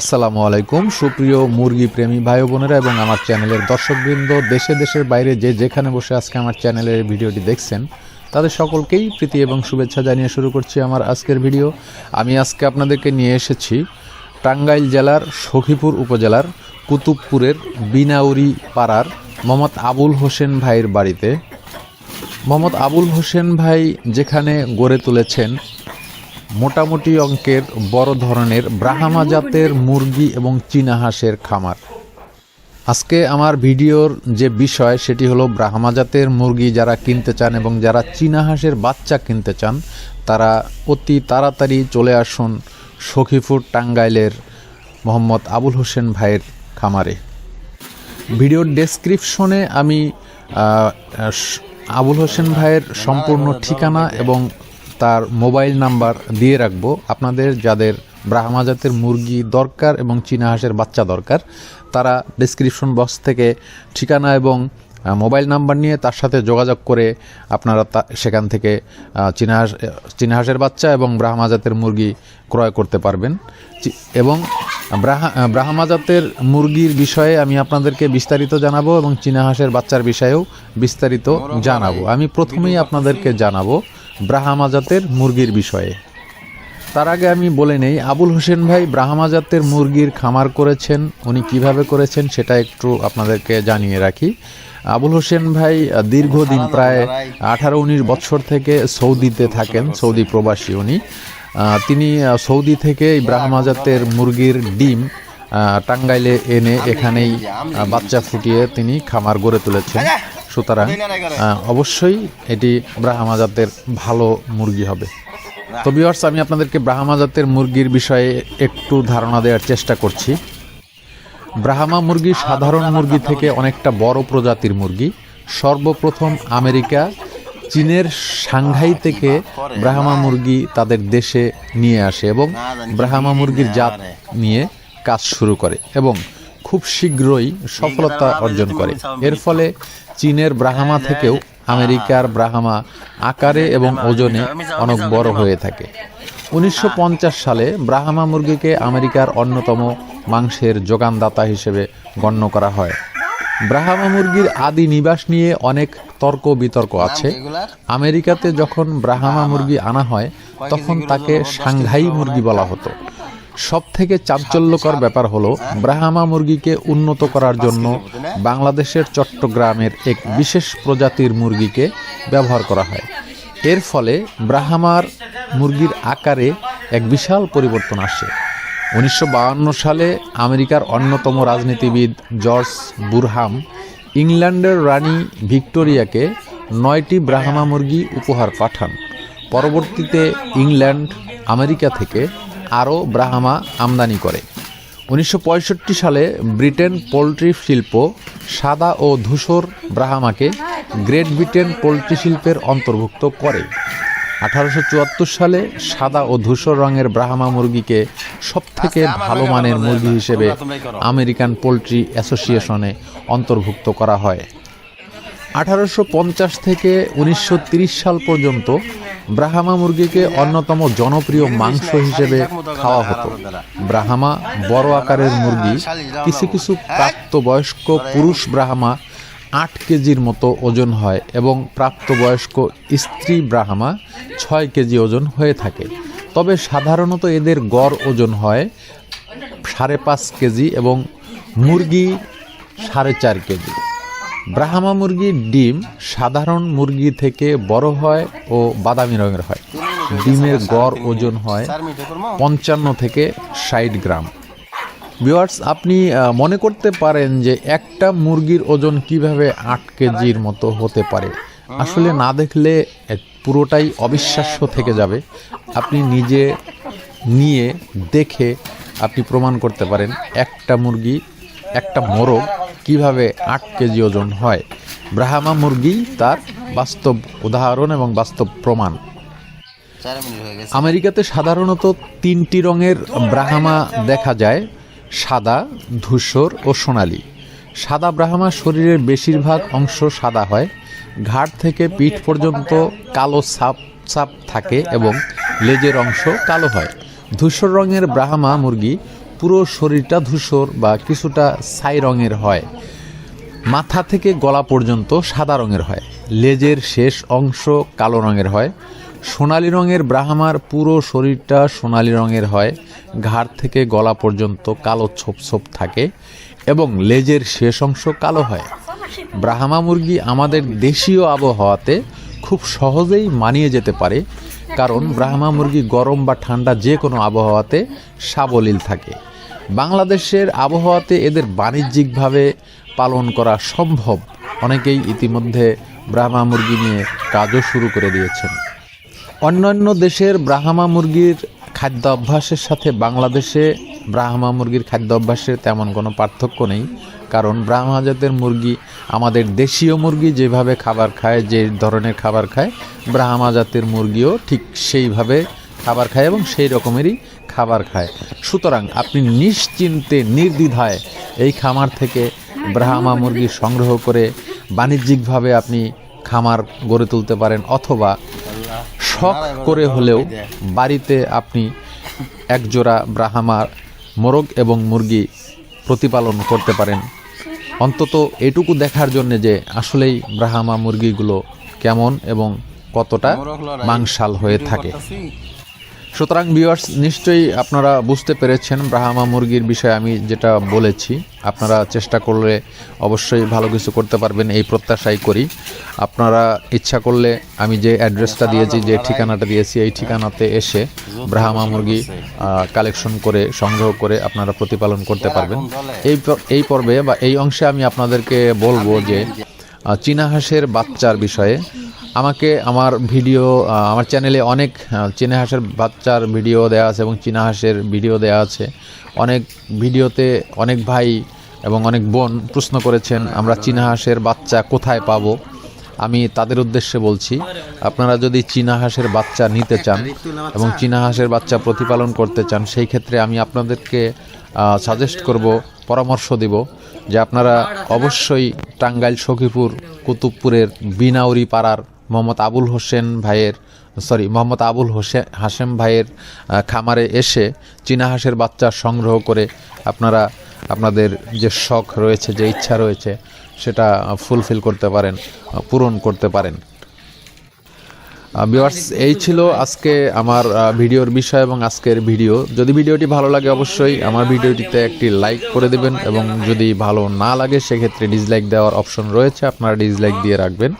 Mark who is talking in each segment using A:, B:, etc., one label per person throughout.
A: আসসালামু আলাইকুম। সুপ্রিয় মুরগি প্রেমী ভাই বোনেরা এবং আমার চ্যানেলের দর্শকবৃন্দ, দেশে দেশের বাইরে যে যেখানে বসে আজকে আমার চ্যানেলের ভিডিওটি দেখছেন, তাদের সকলকেই প্রীতি এবং শুভেচ্ছা জানিয়ে শুরু করছি আমার আজকের ভিডিও। আমি আজকে আপনাদেরকে নিয়ে এসেছি টাঙ্গাইল জেলার সখীপুর উপজেলার কুতুবপুরের বিনাউরি পাড়ার মোহাম্মদ আবুল হোসেন ভাইয়ের বাড়িতে। মোহাম্মদ আবুল হোসেন ভাই যেখানে গড়ে তুলেছেন মোটামুটি অঙ্কের বড় ধরনের ব্রাহ্মা জাতের মুরগি এবং চীনা হাঁসের খামার। আজকে আমার ভিডিওর যে বিষয়, সেটি হলো ব্রাহ্মা জাতের মুরগি যারা কিনতে চান এবং যারা চীনা হাঁসের বাচ্চা কিনতে চান, তারা অতি তাড়াতাড়ি চলে আসুন সখীপুর টাঙ্গাইলের মোহাম্মদ আবুল হোসেন ভাইয়ের খামারে। ভিডিওর ডেসক্রিপশনে আমি আবুল হোসেন ভাইয়ের সম্পূর্ণ ঠিকানা এবং তার মোবাইল নাম্বার দিয়ে রাখব। আপনাদের যাদের ব্রাহ্মা জাতের মুরগি দরকার এবং চীনা হাঁসের বাচ্চা দরকার তারা ডেসক্রিপশন বক্স থেকে ঠিকানা এবং মোবাইল নাম্বার নিয়ে তার সাথে যোগাযোগ করে আপনারা তা- সেখান থেকে আহ, চীনা হাঁস চীনা হাঁসের বাচ্চা এবং ব্রাহ্মা জাতের মুরগি ক্রয় করতে পারবেন। এবং ব্রাহ্মা ব্রাহ্মা জাতের মুরগির বিষয়ে আমি আপনাদেরকে বিস্তারিত জানাব এবং চীনা হাঁসের বাচ্চার বিষয়েও বিস্তারিত জানাব। আমি প্রথমেই আপনাদেরকে জানাব ব্রাহ্মা জাতের মুরগির বিষয়ে। তার আগে আমি বলে নেই আবুল হোসেন ভাই ব্রাহ্মা জাতের মুরগির খামার করেছেন উনি কীভাবে করেছেন সেটা একটু আপনাদেরকে জানিয়ে রাখি। আবুল হোসেন ভাই দীর্ঘদিন প্রায় আঠারো উনিশ বছর থেকে সৌদিতে থাকেন সৌদি প্রবাসী উনি। তিনি সৌদি থেকে এই ব্রাহ্মাজাতের মুরগির ডিম টাঙ্গাইলে এনে এখানেই বাচ্চা ফুটিয়ে তিনি খামার গড়ে তুলেছেন। সুতরাং অবশ্যই এটি ব্রাহ্মা জাতের ভালো মুরগি হবে। তো ভিউয়ার্স আমি আপনাদেরকে ব্রাহ্মা জাতের মুরগির বিষয়ে একটু ধারণা দেওয়ার চেষ্টা করছি। ব্রাহ্মা মুরগি সাধারণ মুরগি থেকে অনেকটা বড় প্রজাতির মুরগি। সর্বপ্রথম আমেরিকা, চীনের সাংহাই থেকে ব্রাহ্মা মুরগি তাদের দেশে নিয়ে আসে এবং ব্রাহ্মা মুরগির জাত নিয়ে কাজ শুরু করে এবং খুব শীঘ্রই সফলতা অর্জন করে। এর ফলে চীনের ব্রাহ্মা থেকেও আমেরিকার ব্রাহ্মা আকারে এবং ওজনে অনেক বড় হয়ে থাকে। উনিশশো পঞ্চাশ সালে ব্রাহ্মা মুরগিকে আমেরিকার অন্যতম মাংসের যোগানদাতা হিসেবে গণ্য করা হয়। ব্রাহ্মা মুরগির আদি নিবাস নিয়ে অনেক তর্ক বিতর্ক আছে। আমেরিকাতে যখন ব্রাহ্মা মুরগি আনা হয়, তখন তাকে সাংঘাই মুরগি বলা হতো। সব থেকে চাঞ্চল্যকর ব্যাপার হলো ব্রাহ্মা মুরগিকে উন্নত করার জন্য বাংলাদেশের চট্টগ্রামের এক বিশেষ প্রজাতির মুরগিকে ব্যবহার করা হয়। এর ফলে ব্রাহ্মার মুরগির আকারে এক বিশাল পরিবর্তন আসে। উনিশশো সালে আমেরিকার অন্যতম রাজনীতিবিদ জর্জ বুরহাম ইংল্যান্ডের রানী ভিক্টোরিয়াকে নয়টি ব্রাহ্মা মুরগি উপহার পাঠান। পরবর্তীতে ইংল্যান্ড, আমেরিকা থেকে আরও ব্রাহ্মা আমদানি করে। উনিশশো পঁয়ষট্টি সালে ব্রিটেন পোলট্রি শিল্প সাদা ও ধূসর ব্রাহ্মাকে গ্রেট ব্রিটেন পোলট্রি শিল্পের অন্তর্ভুক্ত করে। আঠারোশো চুয়াত্তর সালে সাদা ও ধূসর রঙের ব্রাহ্মা মুরগিকে সবথেকে ভালো মানের মুরগি হিসেবে আমেরিকান পোলট্রি অ্যাসোসিয়েশনে অন্তর্ভুক্ত করা হয়। আঠারোশো পঞ্চাশ থেকে উনিশশো সাল পর্যন্ত ব্রাহ্মা মুরগিকে অন্যতম জনপ্রিয় মাংস হিসেবে খাওয়া হতো। ব্রাহ্মা বড় আকারের মুরগি কিছু কিছু প্রাপ্তবয়স্ক পুরুষ ব্রাহামা আট কেজির মতো ওজন হয় এবং প্রাপ্তবয়স্ক স্ত্রী ব্রাহামা ছয় কেজি ওজন হয়ে থাকে। তবে সাধারণত এদের গড় ওজন হয় সাড়ে পাঁচ কেজি এবং মুরগি সাড়ে চার কেজি। ব্রাহ্মা মুরগির ডিম সাধারণ মুরগি থেকে বড় হয় ও বাদামি রঙের হয়। ডিমের গড় ওজন হয় পঞ্চান্ন থেকে ষাট গ্রাম। ভিওয়ার্স আপনি মনে করতে পারেন যে একটা মুরগির ওজন কীভাবে আট কেজির মতো হতে পারে। আসলে না দেখলে পুরোটাই অবিশ্বাস্য থেকে যাবে। আপনি নিজে নিয়ে দেখে আপনি প্রমাণ করতে পারেন একটা মুরগি, একটা মোরগ কীভাবে আট কেজি ওজন হয়? ব্রাহ্মা মুরগি তার বাস্তব উদাহরণ এবং বাস্তব প্রমাণ। আমেরিকাতে সাধারণত তিনটি রঙের ব্রাহ্মা দেখা যায়, সাদা, ধূসর ও সোনালী। সাদা ব্রাহ্মা শরীরের বেশিরভাগ অংশ সাদা হয় ঘাট থেকে পিঠ পর্যন্ত কালো ছাপ ছাপ থাকে এবং লেজের অংশ কালো হয়। ধূসর রঙের ব্রাহ্মা মুরগি পুরো শরীরটা ধূসর বা কিছুটা ছাই রঙের হয়। মাথা থেকে গলা পর্যন্ত সাদা রঙের হয়। লেজের শেষ অংশ কালো রঙের হয়। সোনালী রঙের ব্রাহ্মার পুরো শরীরটা সোনালী রঙের হয়। ঘাড় থেকে গলা পর্যন্ত কালো ছোপ ছোপ থাকে এবং লেজের শেষ অংশ কালো হয়। ব্রাহ্মা মুরগি আমাদের দেশীয় আবহাওয়াতে খুব সহজেই মানিয়ে যেতে পারে, কারণ ব্রাহ্মা মুরগি গরম বা ঠান্ডা যে কোনো আবহাওয়াতে সাবলীল থাকে। বাংলাদেশের আবহাওয়াতে এদের বাণিজ্যিকভাবে পালন করা সম্ভব। অনেকেই ইতিমধ্যে ব্রাহ্মা মুরগি নিয়ে কাজও শুরু করে দিয়েছেন। অন্যান্য দেশের ব্রাহ্মা মুরগির খাদ্য অভ্যাসের সাথে বাংলাদেশে ব্রাহ্মা মুরগির খাদ্য অভ্যাসের তেমন কোনো পার্থক্য নেই, কারণ ব্রাহ্মা জাতের মুরগি আমাদের দেশীয় মুরগি যেভাবে খাবার খায়, যে ধরনের খাবার খায়, ব্রাহ্মা জাতের মুরগিও ঠিক সেইভাবে খাবার খায় এবং সেই রকমেরই খাবার খায়। সুতরাং আপনি নিশ্চিন্তে নির্দ্বিধায় এই খামার থেকে ব্রাহ্মা মুরগি সংগ্রহ করে বাণিজ্যিকভাবে আপনি খামার গড়ে তুলতে পারেন অথবা শখ করে হলেও বাড়িতে আপনি একজোড়া ব্রাহ্মার মোরগ এবং মুরগি প্রতিপালন করতে পারেন। অন্তত এটুকু দেখার জন্য যে আসলেই ব্রাহ্মা মুরগিগুলো কেমন এবং কতটা মাংসাল হয়ে থাকে। সুতরাং ভিউয়ার্স নিশ্চয়ই আপনারা বুঝতে পেরেছেন ব্রাহ্মা মুরগির বিষয়ে আমি যেটা বলেছি। আপনারা চেষ্টা করলে অবশ্যই ভালো কিছু করতে পারবেন, এই প্রত্যাশাই করি। আপনারা ইচ্ছা করলে আমি যে অ্যাড্রেসটা দিয়েছি, যে ঠিকানাটা দিয়েছি, এই ঠিকানাতে এসে ব্রাহ্মা মুরগি কালেকশন করে, সংগ্রহ করে আপনারা প্রতিপালন করতে পারবেন। এই এই পর্বে বা এই অংশে আমি আপনাদেরকে বলব যে চীনা হাঁসের বাচ্চার বিষয়ে আমাকে আমার ভিডিও আমার চ্যানেলে অনেক চীনা হাঁসের বাচ্চার ভিডিও দেওয়া আছে এবং চীনা হাঁসের ভিডিও দেওয়া আছে। অনেক ভিডিওতে অনেক ভাই এবং অনেক বোন প্রশ্ন করেছেন, আমরা চীনা হাঁসের বাচ্চা কোথায় পাবো? আমি তাদের উদ্দেশ্যে বলছি, আপনারা যদি চীনা হাঁসের বাচ্চা নিতে চান এবং চীনা হাঁসের বাচ্চা প্রতিপালন করতে চান, সেই ক্ষেত্রে আমি আপনাদেরকে সাজেস্ট করব, পরামর্শ দিব যে আপনারা অবশ্যই টাঙ্গাইল, সখীপুর, কুতুবপুরের বিনাউরি পাড়ার মোহাম্মদ আবুল হোসেন ভাইয়ের সরি মোহাম্মদ আবুল হোসেন হাসেম ভাইয়ের খামারে এসে চীনা হাঁসের বাচ্চা সংগ্রহ করে আপনারা, আপনাদের যে শখ রয়েছে, যে ইচ্ছা রয়েছে, সেটা ফুলফিল করতে পারেন পূরণ করতে পারেন। ভিউয়ার্স এই ছিল আজকে আমার ভিডিওর বিষয় এবং আজকের ভিডিও। যদি ভিডিওটি ভালো লাগে অবশ্যই আমার ভিডিওটিতে একটি লাইক করে দেবেন এবং যদি ভালো না লাগে, সেক্ষেত্রে ডিসলাইক দেওয়ার অপশন রয়েছে, আপনারা ডিসলাইক দিয়ে রাখবেন।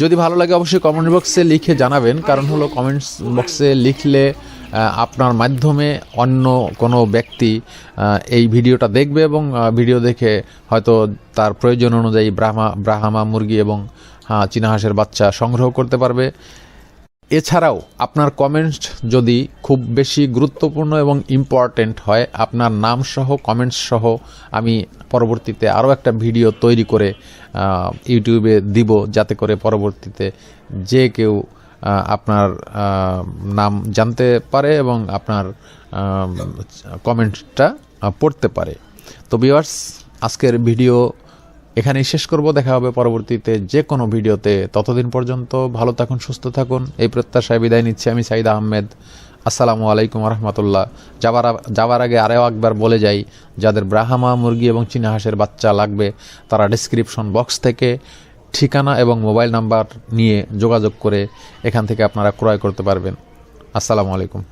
A: যদি ভালো লাগে অবশ্যই কমেন্ট বক্সে লিখে জানাবেন। কারণ হলো কমেন্টস বক্সে লিখলে আপনার মাধ্যমে অন্য কোনো ব্যক্তি এই ভিডিওটা দেখবে এবং ভিডিও দেখে হয়তো তার প্রয়োজন অনুযায়ী ব্রাহ্মা ব্রাহ্মা মুরগি এবং চীনা হাঁসের বাচ্চা সংগ্রহ করতে পারবে। এছাড়াও আপনার কমেন্টস যদি খুব বেশি গুরুত্বপূর্ণ এবং ইম্পর্ট্যান্ট হয়, আপনার নাম সহ কমেন্টস সহ আমি পরবর্তীতে আরও একটা ভিডিও তৈরি করে ইউটিউবে দিব যাতে করে পরবর্তীতে যে কেউ আপনার নাম জানতে পারে এবং আপনার কমেন্টটা পড়তে পারে। তো ভিউয়ার্স আজকের ভিডিও এখানেই শেষ করব। দেখা হবে পরবর্তীতে যে কোনো ভিডিওতে। ততদিন পর্যন্ত ভালো থাকুন, সুস্থ থাকুন। এই প্রত্যাশায় বিদায় নিচ্ছি আমি সাইদ আহমেদ। আসসালামু আলাইকুম রহমতুল্লাহ যাবার যাবার আগে আরও একবার বলে যাই, যাদের ব্রাহামা, মুরগি এবং চীনা হাঁসের বাচ্চা লাগবে, তারা ডিসক্রিপশন বক্স থেকে ঠিকানা এবং মোবাইল নাম্বার নিয়ে যোগাযোগ করে এখান থেকে আপনারা ক্রয় করতে পারবেন। আসসালামু আলাইকুম।